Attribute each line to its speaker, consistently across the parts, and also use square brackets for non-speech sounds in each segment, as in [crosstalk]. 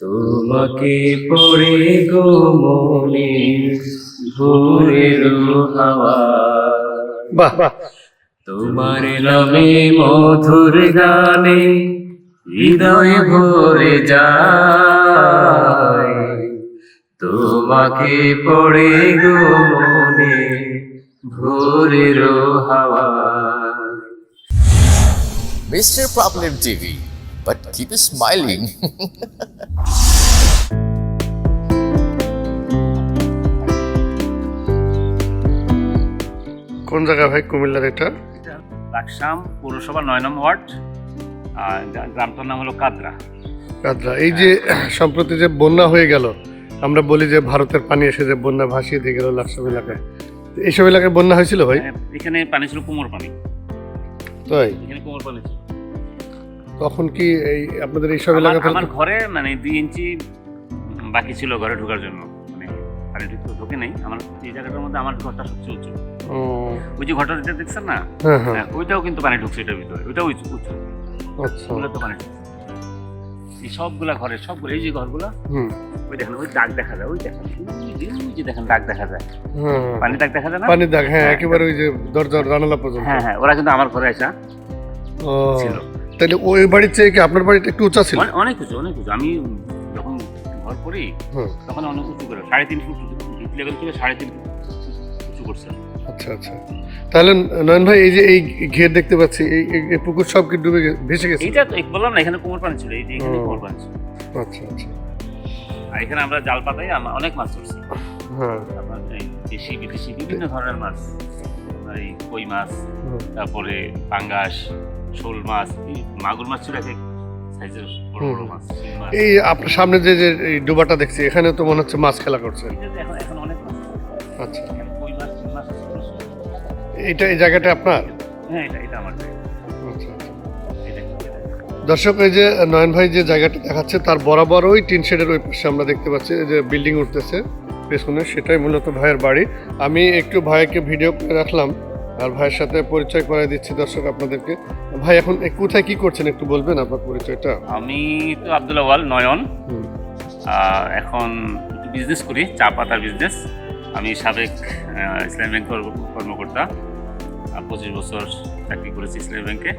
Speaker 1: তোমাকে পড়ে গো মনে ভোরের হাওয়া
Speaker 2: বাহ বাহ।
Speaker 1: তোমার নামে মধুর গানে হৃদয় ভরে যায়। তোমাকে পড়ে গো মনে ভোরের হাওয়া
Speaker 3: Mr. Problem TV, but keep smiling. [laughs]
Speaker 2: কোন জায়গা ভাই কুমিল্লার এটা?
Speaker 4: লাকসাম পৌরসভা নয় নম্বর ওয়ার্ড গ্রামটার নাম হলো কাদরা।
Speaker 2: কাদরা। এই যে সম্প্রতি যে বন্যা হয়ে গেল আমরা বলি যে ভারতের পানি এসে যে বন্যা ভাসিয়ে দিয়ে গেল লাকসাম এলাকায়। তো এইসব এলাকায় বন্যা হয়েছিল ভাই?
Speaker 4: হ্যাঁ, এখানে পানি ছিল কোমর পানি।
Speaker 2: তাই?
Speaker 4: এখানে কোমর পানি ছিল।
Speaker 2: তখন কি এই আপনাদের এইসব এলাকা
Speaker 4: আমার ঘরে মানে দুই ইঞ্চি বাকি ছিল ঘরে ঢোকার জন্য। মানে পানি ঢুকতে ঢোকে নেই। আমার এই জায়গাটার মধ্যে আমার ঘরটা সবচেয়ে উঁচু ওই যে ঘরটা যেটা দেখছেন না?
Speaker 2: হ্যাঁ হ্যাঁ।
Speaker 4: হ্যাঁ, ওইটাও কিন্তু পানি ঢুকছে এটার ভিতরে। ওইটাও উঁচু উঁচু
Speaker 2: আচ্ছা।
Speaker 4: ওগুলো তো পানি ঢুকছে। এই সবগুলা ঘরে সবগুলো এই যে ঘরগুলো
Speaker 2: হুম।
Speaker 4: ওই দেখেন ওই দাগ দেখা যায়। ওই দেখেন ওই যে- দেখেন দাগ দেখা যায়। পানি দাগ দেখা যায় না?
Speaker 2: পানির দাগ হ্যাঁ। একেবারে ওই যে দরজার জানালা পর্যন্ত।
Speaker 4: হ্যাঁ হ্যাঁ ওরা কিন্তু আমার ঘরে আসা
Speaker 2: ও।
Speaker 4: ছিল।
Speaker 2: তাহলে ওই বাড়ির চেয়ে কি আপনার বাড়িটা একটু উঁচা ছিল?
Speaker 4: অনে- অনেক উঁচু অনেক উঁচু। আমি যখন ঘর করি
Speaker 2: হুম।
Speaker 4: তখন অনেক উঁচু করে সাড়ে তিন ফুট ডিপ লেভেল থেকে সাড়ে তিন ফুট উঁচু করছে।
Speaker 2: আচ্ছা আচ্ছা। তাহলে নয়ন ভাই এই যে এই ঘের দেখতে পাচ্ছি এই এই- এই পুকুর সব কি ডুবে গে- ভেসে গেছে?
Speaker 4: এইটা তো বললাম না এখানে কোমর পানি ছিল এই যে এখানে
Speaker 2: ও।
Speaker 4: কোমর পানি ছিল।
Speaker 2: আচ্ছা আচ্ছা।
Speaker 4: আর এখানে আমরা জাল পাতাই আমরা অনেক মাছ ধরছি।
Speaker 2: হ্যাঁ।
Speaker 4: আপনার এই দেশি বিদেশি বিভিন্ন ধরনের মাছ। আপনার এই কই মাছ
Speaker 2: হুম।
Speaker 4: তারপরে পাঙ্গাস শোল মাছ মাগুর মাছ ছিল এক সাইজের বড় বড় মাছ
Speaker 2: এই আপনার সামনে যে যে এই ডুবাটা দেখছি এখানে তো মনে হচ্ছে মাছ খেলা করছে।
Speaker 4: এখন অনেক
Speaker 2: আচ্ছা। এইটা এই জায়গাটা আপনার?
Speaker 4: হ্যাঁ এটা এটা আমার এটা এটা।
Speaker 2: দর্শক এই যে নয়ন ভাই যে জায়গাটা দেখাচ্ছে তার বরাবর ওই টিন শেডের ওই পাশে আমরা দেখতে পাচ্ছি যে বিল্ডিং উঠতেছে পেছনে সেটাই মূলত ভাইয়ের বাড়ি। আমি একটু ভাইকে ভিডিও করে রাখলাম। আর ভাইয়ের সাথে পরিচয় করে দিচ্ছি দর্শক আপনাদেরকে। ভাই এখন কোথায় কি করছেন একটু বলবেন আপনার পরিচয়টা?
Speaker 4: আমি তো আব্দুল্লাহ ওয়াল নয়ন। এখন বিজনেস করি চা পাতার বিজনেস আমি সাবেক ইসলাম ব্যাংক কর্মকর্তা। পঁচিশ বছর চাকরি করেছি ইসলাম ব্যাংকে।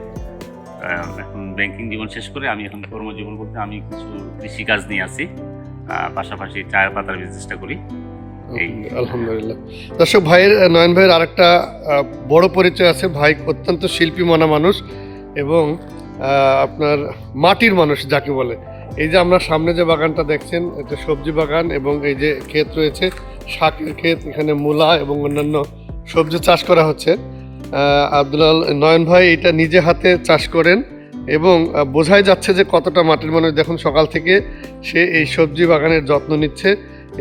Speaker 4: এখন ব্যাংকিং জীবন শেষ করে আমি এখন কর্মজীবন করতে আমি কিছু কৃষিকাজ নিয়ে আছি। পাশাপাশি চায়ের পাতার বিজনেসটা করি।
Speaker 2: আলহামদুলিল্লাহ। দর্শক ভাইয়ের নয়ন ভাইয়ের আরেকটা আহ, বড় পরিচয় আছে। ভাই অত্যন্ত শিল্পী মনা মানুষ এবং আপনার মাটির মানুষ যাকে বলে। এই যে আমরা সামনে যে বাগানটা দেখছেন এটা সবজি বাগান এবং এই যে ক্ষেত রয়েছে শাকের ক্ষেত এখানে মূলা এবং অন্যান্য সবজি চাষ করা হচ্ছে। আব্দুল নয়ন ভাই এটা নিজে হাতে চাষ করেন এবং বোঝাই যাচ্ছে যে কতটা মাটির মানুষ। দেখুন সকাল থেকে সে এই সবজি বাগানের যত্ন নিচ্ছে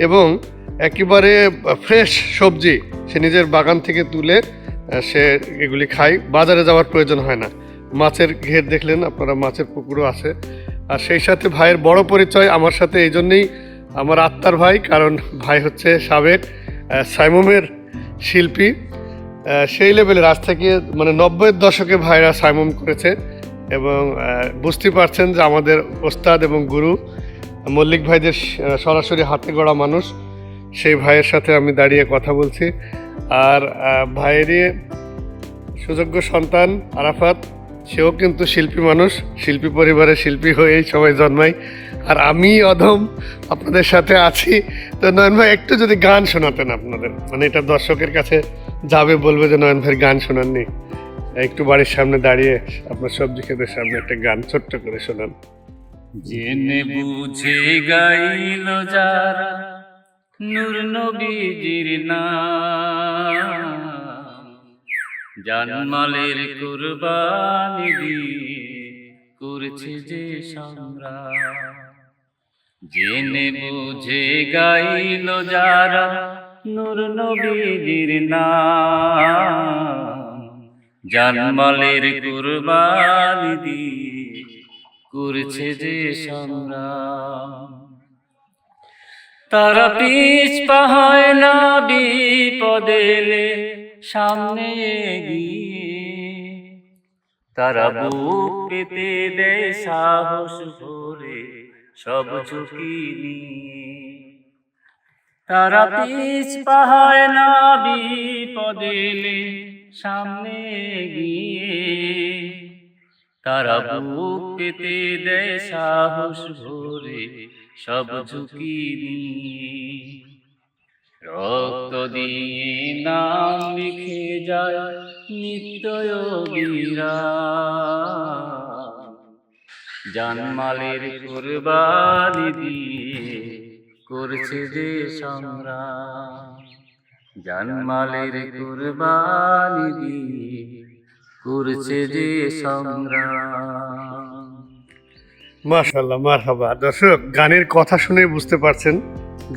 Speaker 2: এবং একেবারে ফ্রেশ সবজি সে নিজের বাগান থেকে তুলে সে এগুলি খায়। বাজারে যাওয়ার প্রয়োজন হয় না। মাছের ঘের দেখলেন, আপনারা মাছের পুকুরও আছে। আর সেই সাথে ভাইয়ের বড় পরিচয় আমার সাথে এই জন্যেই আমার আত্মার ভাই, কারণ ভাই হচ্ছে সাবেক সাইমুমের শিল্পী। সেই লেভেলের আজ থেকে মানে নব্বইয়ের দশকে ভাইরা সাইমুম করেছে এবং বুঝতে পারছেন যে আমাদের ওস্তাদ এবং গুরু, মল্লিক ভাইদের সরাসরি হাতে গড়া মানুষ। সেই ভাইয়ের সাথে আমি দাঁড়িয়ে কথা বলছি। আর ভাইয়েরই সুযোগ্য সন্তান আরাফাত, সেও কিন্তু শিল্পী মানুষ, শিল্পী পরিবারের শিল্পী হয়েই সবাই জন্মায়। আর আমি অধম আপনাদের সাথে আছি। তো নয়ন ভাই, একটু যদি গান শোনাতেন আপনাদের। মানে এটা দর্শকের কাছে যাবে বলবে যে, নয়ন ভাইয়ের গান শোনাননি। একটু বাড়ির সামনে দাঁড়িয়ে আপনার সবজি ক্ষেতের সামনে একটা গান ছোট্ট করে শোনান।
Speaker 1: জেনে বুঝে গাইল যারা নূর নবীজির নাম। জানমালের কুরবানি করছে যে সংগ্রাম জেনে বুঝে গাইল যারা নূর নবীজির নাম। জানমালের কুরবানি করছে যে সংগ্রাম তারা পিছ পাহায় না বিপদেলে সামনে এগিয়ে। তারা বুক পেতে দেয় সাহস ভরে সব ঝুঁকি নিয়ে। তারা পিছ পাহায় না বিপদে এলে সামনে গিয়ে তারা বুক পেতে দেয় সাহস ভরে সব ঝুঁকি নিয়ে রক্ত দিয়ে নাম লিখে যায় নিত্যয়োগীরা। জানমালের কুরবানি দিয়ে করছে যে সংগ্রাম। জানমালের কুরবানি দিয়ে করছে যে সংগ্রাম।
Speaker 2: মাশাল্লাহ মারহাবা। দর্শক, গানের কথা শুনে বুঝতে পারছেন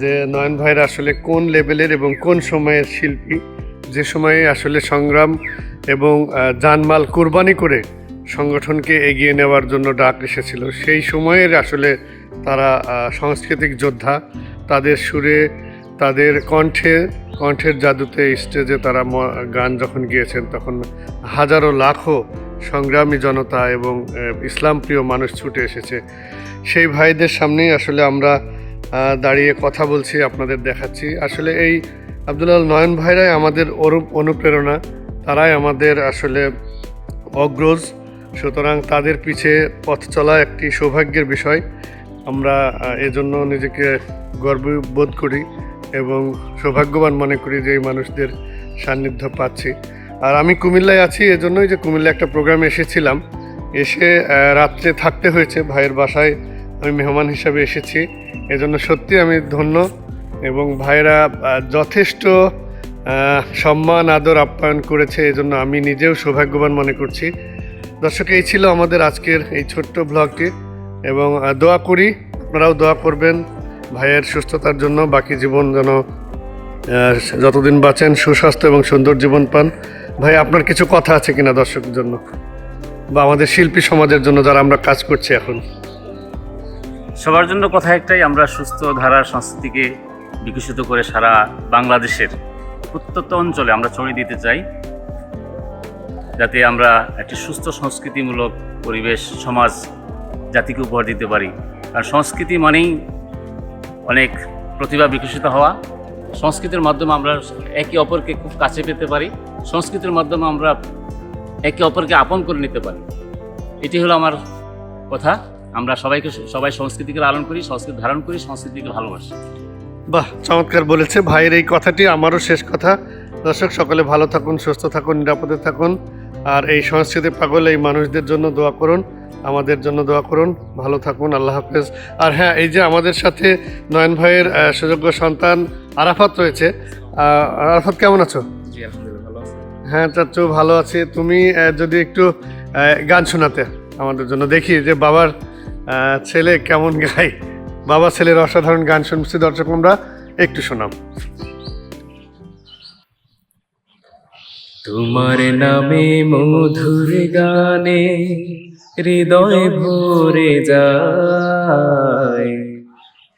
Speaker 2: যে নয়ন ভাইয়ের আসলে কোন লেভেলের এবং কোন সময়ের শিল্পী। যে সময়ে আসলে সংগ্রাম এবং জানমাল কোরবানি করে সংগঠনকে এগিয়ে নেওয়ার জন্য ডাক এসেছিল, সেই সময়ের আসলে তারা সাংস্কৃতিক যোদ্ধা। তাদের সুরে, তাদের কণ্ঠে, কণ্ঠের জাদুতে স্টেজে তারা গান যখন গিয়েছেন, তখন হাজারো, লাখো সংগ্রামী জনতা এবং ইসলাম প্রিয় মানুষ ছুটে এসেছে। সেই ভাইদের সামনেই আসলে আমরা দাঁড়িয়ে কথা বলছি, আপনাদের দেখাচ্ছি। আসলে এই আব্দুল্লাহ নয়ন ভাইরাই আমাদের অনুপ্রেরণা। তারাই আমাদের আসলে অগ্রজ। সুতরাং তাদের পিছে পথ চলা একটি সৌভাগ্যের বিষয়। আমরা এজন্য নিজেকে গর্ববোধ করি এবং সৌভাগ্যবান মনে করি যে এই মানুষদের সান্নিধ্য পাচ্ছি। আর আমি কুমিল্লায় আছি এজন্যই যে কুমিল্লা একটা প্রোগ্রামে এসেছিলাম। এসে রাত্রে থাকতে হয়েছে ভাইয়ের বাসায় আমি মেহমান হিসাবে এসেছি। এজন্য সত্যি আমি ধন্য এবং ভাইয়েরা আহ, যথেষ্ট সম্মান আদর আপ্যায়ন করেছে এজন্য আমি নিজেও সৌভাগ্যবান মনে করছি। দর্শক এই ছিল আমাদের আজকের এই ছোট্ট ব্লগটি এবং দোয়া করি আপনারাও দোয়া করবেন ভাইয়ের সুস্থতার জন্য বাকি জীবন যেন যতদিন বাঁচেন সুস্বাস্থ্য এবং সুন্দর জীবন পান। ভাই, আপনার কিছু কথা আছে কিনা দর্শকের জন্য? বা আমাদের শিল্পী সমাজের জন্য যারা আমরা কাজ করছি এখন?
Speaker 4: সবার জন্য কথা একটাই, আমরা সুস্থ ধারার সংস্কৃতিকে বিকশিত করে সারা বাংলাদেশের প্রত্যন্ত অঞ্চলে আমরা ছড়িয়ে দিতে চাই, যাতে আমরা একটি সুস্থ সংস্কৃতিমূলক পরিবেশ, সমাজ, জাতিকে উপহার দিতে পারি। আর সংস্কৃতি মানেই অনেক প্রতিভা বিকশিত হওয়া সংস্কৃতির মাধ্যমে আমরা একে অপরকে খুব কাছে পেতে পারি। সংস্কৃতির মাধ্যমে আমরা একে অপরকে আপন করে নিতে পারি। এটি হলো আমার কথা। আমরা সবাইকে, সবাই সংস্কৃতিকে লালন করি, সংস্কৃতি ধারণ করি, সংস্কৃতিকে ভালোবাসি।
Speaker 2: বাহ, চমৎকার বলেছে। ভাইয়ের এই কথাটি আমারও শেষ কথা। দর্শক, সকলে ভালো থাকুন, সুস্থ থাকুন, নিরাপদে থাকুন। আর এই সংস্কৃতি পাগল, এই মানুষদের জন্য দোয়া করুন, আমাদের জন্য দোয়া করুন। ভালো থাকুন, আল্লাহ হাফেজ। আর হ্যাঁ এই যে আমাদের সাথে নয়ন ভাইয়ের সুযোগ্য সন্তান আরাফাত রয়েছে। আরাফাত কেমন আছো? হ্যাঁ চাচ্চু ভালো আছি। তুমি যদি একটু গান শোনাতে আমাদের জন্য। দেখি যে বাবার ছেলে কেমন গায়। বাবা ছেলের অসাধারণ গান শুনছি দর্শক আমরা একটু শোনাম
Speaker 1: তোমার নামে মধুর গানে হৃদয় ভরে যায়।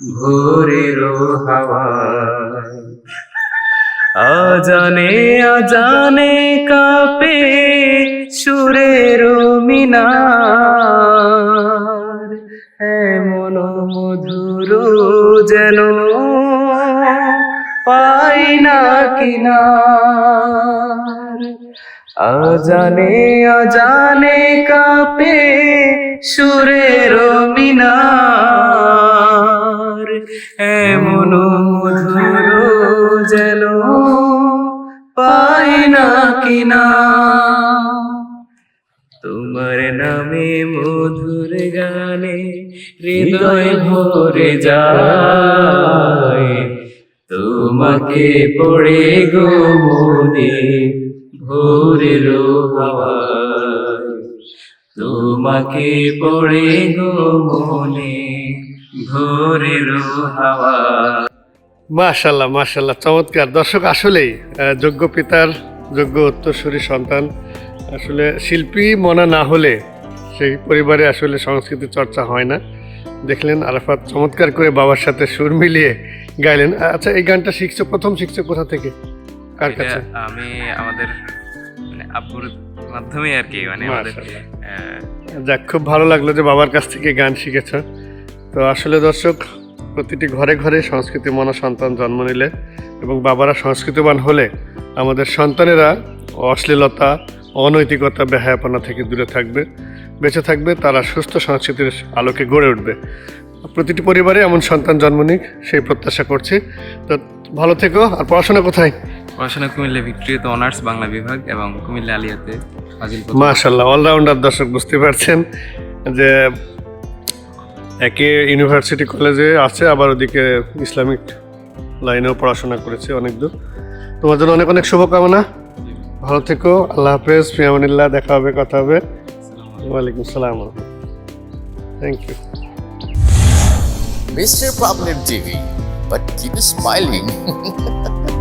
Speaker 1: ভোরের হাওয়া আজানে আজানে কাপে সুরের মিনার। এমন মধুর যেন পাই না কিনার আজানে আজানে কাপে সুরের মিনার। এমন মধুর যেন পাই না কিনা। তোমার নামে মধুর গানে হৃদয় ভরে যায়। তোমাকে পড়ে গো মনে ভোরের তোমাকে পড়ে গো মনে ভোরের হাওয়া
Speaker 2: মাশাল্লাহ মাশাল্লাহ চমৎকার। দর্শক আসলেই যোগ্য পিতার যোগ্য উত্তরসূরি সন্তান। আসলে শিল্পী মনা না হলে সেই পরিবারে আসলে সংস্কৃতি চর্চা হয় না। দেখলেন আরাফাত চমৎকার করে বাবার সাথে সুর মিলিয়ে গাইলেন। আচ্ছা এই গানটা শিখছো প্রথম শিখছো কোথা থেকে? কার কাছে?
Speaker 1: আমি আমাদের আব্বুর মাধ্যমে আর কি মানে আমাদের
Speaker 2: যাক খুব ভালো লাগল যে বাবার কাছ থেকে গান শিখেছ। তো আসলে দর্শক প্রতিটি ঘরে ঘরে সংস্কৃতি মনা সন্তান জন্ম নিলে এবং বাবারা সংস্কৃতিবান হলে আমাদের সন্তানেরা অশ্লীলতা অনৈতিকতা বেহায়াপনা থেকে দূরে থাকবে বেঁচে থাকবে তারা সুস্থ সংস্কৃতির আলোকে গড়ে উঠবে। প্রতিটি পরিবারে এমন সন্তান জন্ম নিক সেই প্রত্যাশা করছি। তো ভালো থেকো আর পড়াশোনা কোথায়?
Speaker 1: পড়াশোনা কুমিল্লা ভিক্টোরিয়াতে অনার্স বাংলা বিভাগ এবং কুমিল্লা আলিয়াতে।
Speaker 2: মাশাল্লাহ অলরাউন্ডার দর্শক বুঝতে পারছেন যে একে ইউনিভার্সিটি কলেজে আছে আবার ওদিকে ইসলামিক লাইনেও পড়াশোনা করেছে অনেক দূর তোমার জন্য অনেক অনেক শুভকামনা ভালো থেকো আল্লাহ হাফেজ ফিয়ামানিল্লাহ দেখা হবে কথা হবে ওয়ালাইকুম সালাম thank you
Speaker 3: Mr. Problem TV, but keep smiling. [laughs]